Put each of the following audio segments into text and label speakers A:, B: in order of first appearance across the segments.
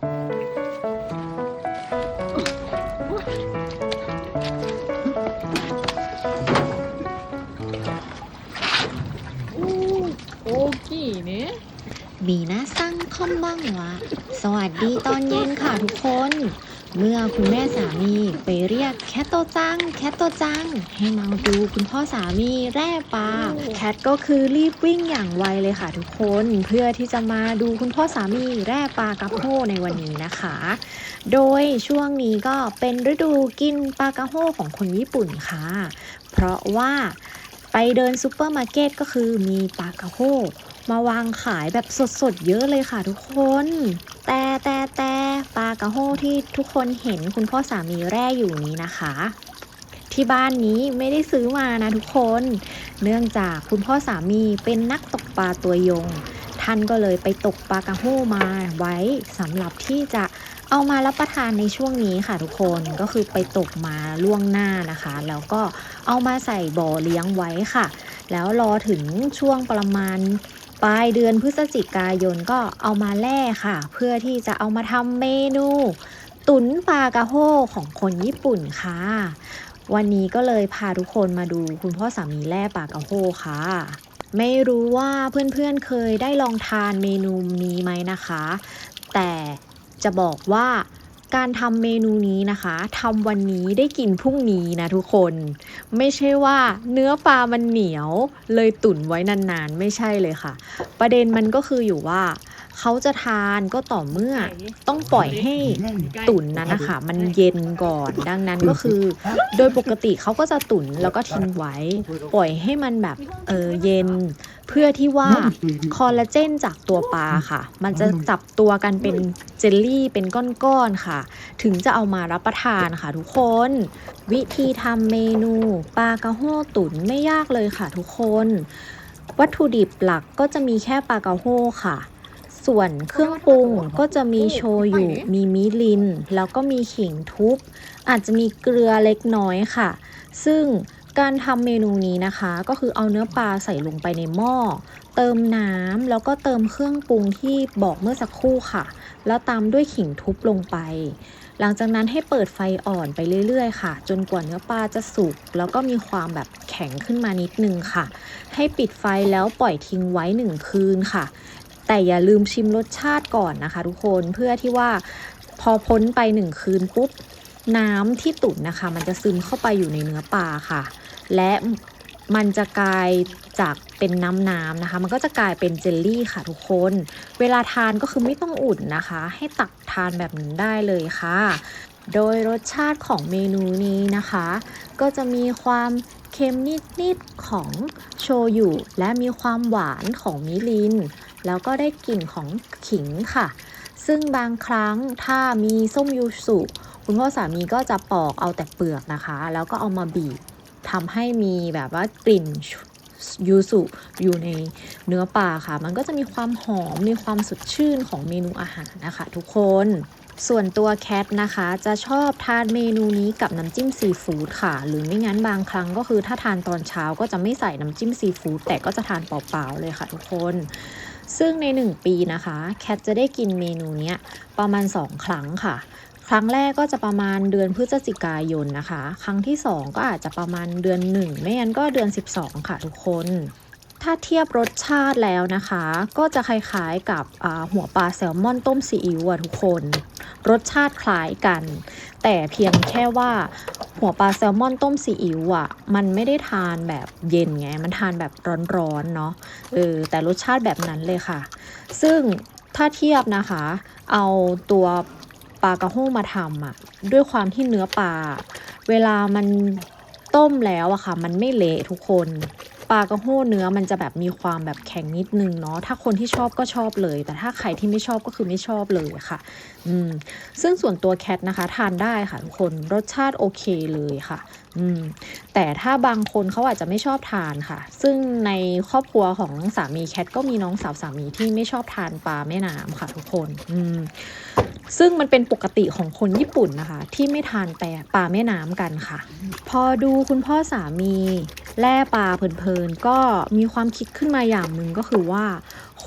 A: โมี
B: นาสั่งคอมบ้างวะ สวัสดีตอนเย็นค่ะทุกคน เมื่อคุณแม่สามีไปเรียกแคทโตจัง แคทโตจัง ให้มาดูคุณพ่อสามีแร่ปลาแคทก็คือรีบวิ่งอย่างไวเลยค่ะทุกคนเพื่อที่จะมาดูคุณพ่อสามีแร่ปลากัปโฮในวันนี้นะคะ โดยช่วงนี้ก็เป็นฤดูกินปลากระโฮของคนญี่ปุ่นค่ะ เพราะว่าไปเดินซูเปอร์มาร์เก็ตก็คือมีปลากระโฮ มาวางขายแบบสดๆ เยอะเลยค่ะทุกคน แต่แต่แต่ปลากระโฮที่ทุกคนเห็นคุณพ่อสามีแร่อยู่นี้นะคะ ที่บ้านนี้ไม่ได้ซื้อมานะทุกคน เนื่องจากคุณพ่อสามีเป็นนักตกปลาตัวยง ท่านก็เลยไปตกปลากระโฮมาไว้สำหรับที่จะเอามารับประทานในช่วงนี้ค่ะทุกคนก็คือไปตกมาล่วงหน้านะคะ แล้วก็เอามาใส่บ่อเลี้ยงไว้ค่ะ แล้วรอถึงช่วงประมาณ ปลายเดือนพฤศจิกายนก็เอามาแล่ค่ะ เพื่อที่จะเอามาทำเมนู ตุ๋นปลากระโฮของคนญี่ปุ่นค่ะ วันนี้ก็เลยพาทุกคนมาดูคุณพ่อสามีแล่ปลากระโฮค่ะ ไม่รู้ว่าเพื่อนๆเคยได้ลองทานเมนูนี้ไหมนะคะ แต่จะบอกว่า การทำเมนูนี้นะคะทำวันนี้ได้กินพรุ่งนี้นะทุกคน ไม่ใช่ว่าเนื้อปลามันเหนียวเลยตุ๋นไว้นานๆ ไม่ใช่เลยค่ะ ประเด็นมันก็คืออยู่ว่า เขาจะทานก็ต่อเมื่อต้องปล่อยให้ตุ๋นนั้นนะคะ มันเย็นก่อน ดังนั้นก็คือ โดยปกติเขาก็จะตุ๋นแล้วก็ทิ้งไว้ ปล่อยให้มันแบบเออเย็น เพื่อที่ว่าคอลลาเจนจากตัวปลาค่ะ มันจะจับตัวกันเป็นเจลลี่เป็นก้อนๆค่ะ ถึงจะเอามารับประทานค่ะทุกคน วิธีทำเมนูปลากระโห้ตุ๋นไม่ยากเลยค่ะทุกคน วัตถุดิบหลักก็จะมีแค่ปลากระโห้ค่ะ ส่วนเครื่องปรุงก็จะมีโชยุมีมิลิน แล้วก็มีขิงทุบ อาจจะมีเกลือเล็กน้อยค่ะ ซึ่งการทำเมนูนี้นะคะ ก็คือเอาเนื้อปลาใส่ลงไปในหม้อ เติมน้ำแล้วก็เติมเครื่องปรุงที่บอกเมื่อสักครู่ค่ะ แล้วตามด้วยขิงทุบลงไป หลังจากนั้นให้เปิดไฟอ่อนไปเรื่อยๆค่ะ จนกว่าเนื้อปลาจะสุกแล้วก็มีความแบบแข็งขึ้นมานิดนึงค่ะ ให้ปิดไฟแล้วปล่อยทิ้งไว้หนึ่งคืนค่ะ แต่อย่าลืมชิมรสชาติก่อนนะคะ ทุกคนเพื่อที่ว่าพอพ้นไปหนึ่งคืนปุ๊บน้ำที่ตุ๋นนะคะ มันจะซึมเข้าไปอยู่ในเนื้อปลาค่ะ และมันจะกลายจากเป็นน้ำน้ำนะคะ มันก็จะกลายเป็นเจลลี่ค่ะทุกคน เวลาทานก็คือไม่ต้องอุ่นนะคะ ให้ตักทานแบบนี้ได้เลยค่ะ โดยรสชาติของเมนูนี้นะคะ ก็จะมีความเค็มนิดๆของโชยุและมีความหวานของมิริน แล้วก็ได้กลิ่นของขิงค่ะ ซึ่งบางครั้งถ้ามีส้มยูสุคุณพ่อสามีก็จะปอกเอาแต่เปลือกนะคะ แล้วก็เอามาบีบทำให้มีแบบว่ากลิ่นยูสุอยู่ในเนื้อปลาค่ะ มันก็จะมีความหอม มีความสดชื่นของเมนูอาหารนะคะทุกคน ส่วนตัวแคทนะคะ จะชอบทานเมนูนี้กับน้ำจิ้มซีฟู้ดค่ะ หรือไม่งั้นบางครั้งก็คือถ้าทานตอนเช้าก็จะไม่ใส่น้ำจิ้มซีฟู้ดแต่ก็จะทานเปล่าๆเลยค่ะทุกคน ซึ่งใน 1 ปีนะคะ แคทจะได้กินเมนูนี้ประมาณ 2 ครั้งค่ะ ครั้งแรกก็จะประมาณเดือนพฤศจิกายนนะคะ ครั้งที่ 2 ก็อาจจะประมาณเดือน 1 ไม่งั้นก็เดือน 12 ค่ะทุกคน ถ้าเทียบรสชาติแล้วนะคะ ก็จะคล้ายๆกับหัวปลาแซลมอนต้มซีอิ๊วอะทุกคน รสชาติคล้ายกัน แต่เพียงแค่ว่าหัวปลาแซลมอนต้มซีอิ๊วอะมันไม่ได้ทานแบบเย็นไง มันทานแบบร้อนๆเนาะเออแต่รสชาติแบบนั้นเลยค่ะ ซึ่งถ้าเทียบนะคะ เอาตัวปลากระห้มาทำอะด้วยความที่เนื้อปลาเวลามันต้มแล้วอะค่ะ มันไม่เละทุกคน ปลากระโห้เนื้อมันจะแบบมีความแบบแข็งนิดนึงเนาะถ้าคนที่ชอบก็ชอบเลย แต่ถ้าใครที่ไม่ชอบก็คือไม่ชอบเลยค่ะ อืมซึ่งส่วนตัวแคทนะคะ ทานได้ค่ะทุกคนรสชาติโอเคเลยค่ะ อืมแต่ถ้าบางคนเขาอาจจะไม่ชอบทานค่ะ ซึ่งในครอบครัวของสามีแคทก็มีน้องสาวสามีที่ไม่ชอบทานปลาแม่น้ำค่ะ ทุกคน อืม ซึ่งมันเป็นปกติของคนญี่ปุ่นนะคะ ที่ไม่ทานแปลปลาแม่น้ำกันค่ะ พอดูคุณพ่อสามีแล่ปลาเพลินๆก็มีความคิดขึ้นมาอย่างหนึ่งก็คือว่า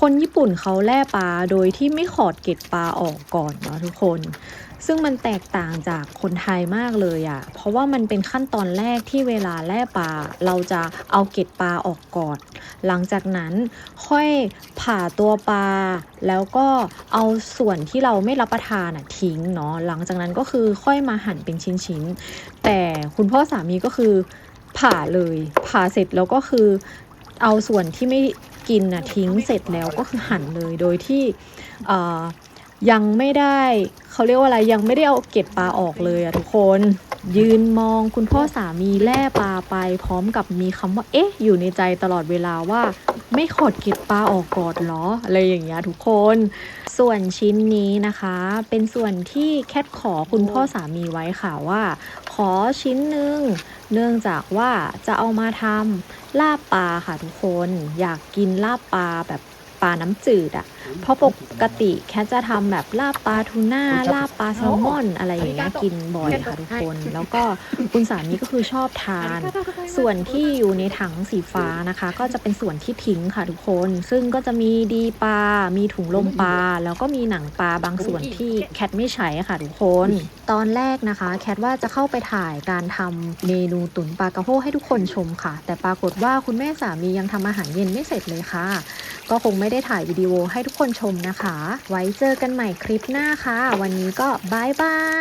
B: คนญี่ปุ่นเขาแล่ปลาโดยที่ไม่ขอดเกล็ดปลาออกก่อนเนาะทุกคน ซึ่งมันแตกต่างจากคนไทยมากเลยอะ่ะ เพราะว่ามันเป็นขั้นตอนแรกที่เวลาแล่ปลา เราจะเอาเกล็ดปลาออกก่อน หลังจากนั้นค่อยผ่าตัวปลา แล้วก็เอาส่วนที่เราไม่รับประทานอะทิ้งเนาะ หลังจากนั้นก็คือค่อยมาหั่นเป็นชิ้นๆ แต่คุณพ่อสามีก็คือผ่าเลย ผ่าเสร็จแล้วก็คือเอาส่วนที่ไม่กินนะทิ้งเสร็จแล้วก็คือหั่นเลยโดยที่ ยังไม่ได้เขาเรียกว่าอะไรยังไม่ได้เอาเก็ดปลาออกเลยอะทุกคน ยืนมองคุณพ่อสามีแล่ปลาไป พร้อมกับมีคำว่า เอ๊ะ อยู่ในใจตลอดเวลาว่า ไม่ขอดเกล็ดปลาออกก่อนเหรออะไรอย่างเงี้ยทุกคน ส่วนชิ้นนี้นะคะ เป็นส่วนที่แคทขอคุณพ่อสามีไว้ค่ะว่า ขอชิ้นหนึ่งเนื่องจากว่าจะเอามาทำลาบปลาค่ะทุกคน อยากกินลาบปลาแบบ ปลาน้ำจืดอะ่ะ เพราะปกติแคทจะทำแบบลาบปลาทูน่าลาบปลาแซลมอนอะไรอย่างเงี้ยกินบ่อยค่ะทุกคน แล้วก็คุณสามีก็คือชอบทาน ส่วนที่อยู่ในถังสีฟ้านะคะ ก็จะเป็นส่วนที่ทิ้งค่ะทุกคน ซึ่งก็จะมีดีปลา มีถุงลมปลา แล้วก็มีหนังปลาบางส่วนที่แคทไม่ใช้ค่ะทุกคน ตอนแรกนะคะ แคทว่าจะเข้าไปถ่ายการทำเมนูตุ๋นปลากระโพให้ทุกคนชมค่ะ แต่ปรากฏว่าคุณแม่สามียังทำอาหารเย็นไม่เสร็จเลยค่ะ ก็คงไม่ได้ถ่ายวิดีโอให้ทุกคนชมนะคะ ไว้เจอกันใหม่คลิปหน้าค่ะ วันนี้ก็บายบาย